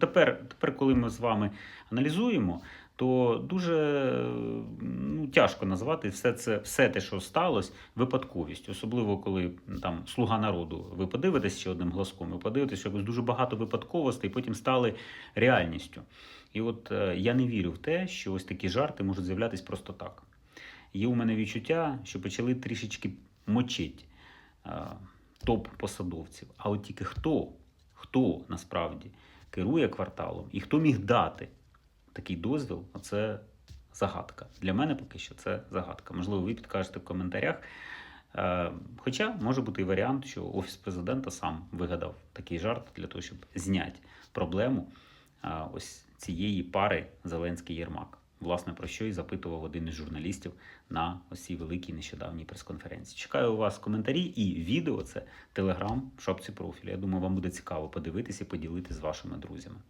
Тепер, тепер, коли ми з вами аналізуємо, то дуже ну, тяжко назвати все це, все те, що сталося, випадковістю. Особливо, коли там слуга народу. Ви подивитесь ще одним глазком, ви подивитесь, що якось дуже багато випадковостей потім стали реальністю. І от е, я не вірю в те, що ось такі жарти можуть з'являтися просто так. Є у мене відчуття, що почали трішечки мочити е, топ-посадовців. А от тільки хто, хто насправді керує кварталом і хто міг дати такий дозвіл, оце загадка. Для мене поки що це загадка. Можливо, ви підкажете в коментарях. Е, Хоча може бути і варіант, що Офіс президента сам вигадав такий жарт для того, щоб зняти проблему е, ось цієї пари Зеленський-Єрмак. Власне, про що і запитував один із журналістів на ось цій великій нещодавній прес-конференції. Чекаю у вас коментарі і відео. Це телеграм в шапці профілю. Я думаю, вам буде цікаво подивитися і поділитися з вашими друзями.